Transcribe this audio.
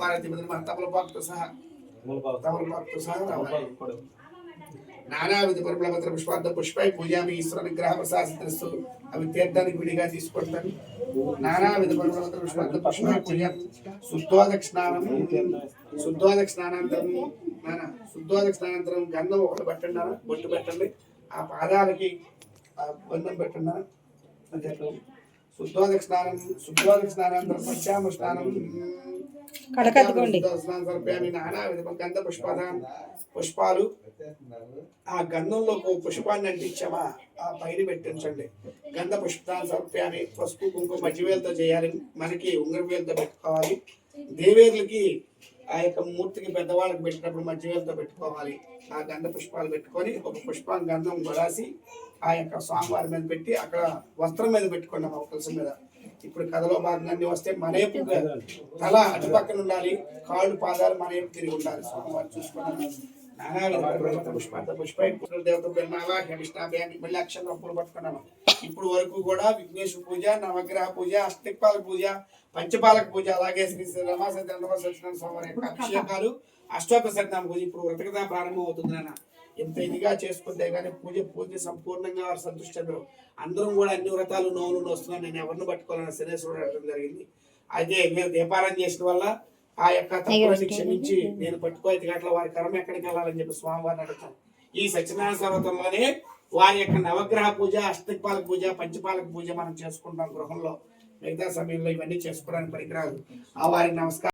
పార్వతి నమ తమలపాకుతో సహా తమలపాకుతో సహా రావాలి. నానావిధ పరిమళపత్ర పుష్పార్థ పుష్పై పూజామి ఈశ్వర నిగ్రహ ప్రసాదిస్తూ అవి తీర్థానికి విడిగా తీసుకుంటాను. నానావిధ పరిమళపత్ర పుష్పార్థ పుష్పై పూజ. శుద్ధోదక స్నానం శుద్ధోదక స్నానాంతరం నానా శుద్ధోదక స్నానాంతరం గంధం ఒకటి పెట్టండి బొట్టు పెట్టండి. ఆ పాదాలకి బంధం పెట్టండి. శుద్ధోదక స్నానం శుద్ధోదక స్నానాంతరం పశ్చామ స్నానం కడకత్తుకోండి. గంధ పుష్పాదాన్ పుష్పాలు. ఆ గంధంలో పుష్పాన్ని అంటించామా? ఆ పైన పెట్టించండి. గంధ పుష్పాన్ని సర్ప్యాన్ని పసుపు కుంకుమ మధ్యవేలతో చేయాలి. మనకి ఉంగరవేలతో పెట్టుకోవాలి. దేవేరులకి ఆ యొక్క మూర్తికి పెద్దవాళ్ళకి పెట్టినప్పుడు మధ్యవేలతో పెట్టుకోవాలి. ఆ గంధ పుష్పాలు పెట్టుకొని ఒక పుష్పం గంధం రాసి ఆ యొక్క స్వామివారి మీద పెట్టి అక్కడ వస్త్రం మీద పెట్టుకోండి మా తులసి మీద. ఇప్పుడు కథలో భాగంగా అన్ని వస్తే మన వైపు తల అటు పక్కన ఉండాలి కాళ్ళు పాదాలు మన వైపు తిరిగి ఉండాలి స్వామివారు చూసుకోండి దేవత మళ్ళీ ఇప్పుడు వరకు కూడా విఘ్నేశ్వర పూజ నవగ్రహ పూజ అష్టదిక్పాలక పూజ పంచపాలక పూజ అలాగే శ్రీ శ్రీ రమా సత్యనారాయణ స్వామి వారి యొక్క అభిషేకాలు అష్టోత్తర పూజ ఇప్పుడు వ్రతకథ ప్రారంభం అవుతుంది నాన్న ఎంత ఇదిగా చేసుకుంటే కానీ పూజ పూజ సంపూర్ణంగా వారు సంతుష్టంలో అందరం కూడా అన్ని వ్రతాలు నోవులు వస్తున్నాను నేను ఎవరిని పట్టుకోవాలని శనేశ్వరుడు అడగడం జరిగింది అయితే మీరు దీపారాయణ చేసిన వల్ల ఆ యొక్క తప్పులని క్షమించి నేను పట్టుకోవాలి గట్ల వారి కర్మ ఎక్కడికి వెళ్ళాలని చెప్పి స్వామివారిని అడుగుతాను. ఈ సత్యనారాయణ పర్వతంలోనే వారి యొక్క నవగ్రహ పూజ అష్టదిక్పాలక పూజ పంచపాలక పూజ మనం చేసుకుంటాం గృహంలో. మిగతా సమయంలో ఇవన్నీ చేసుకోవడానికి పనికిరాదు. ఆ వారికి నమస్కారం.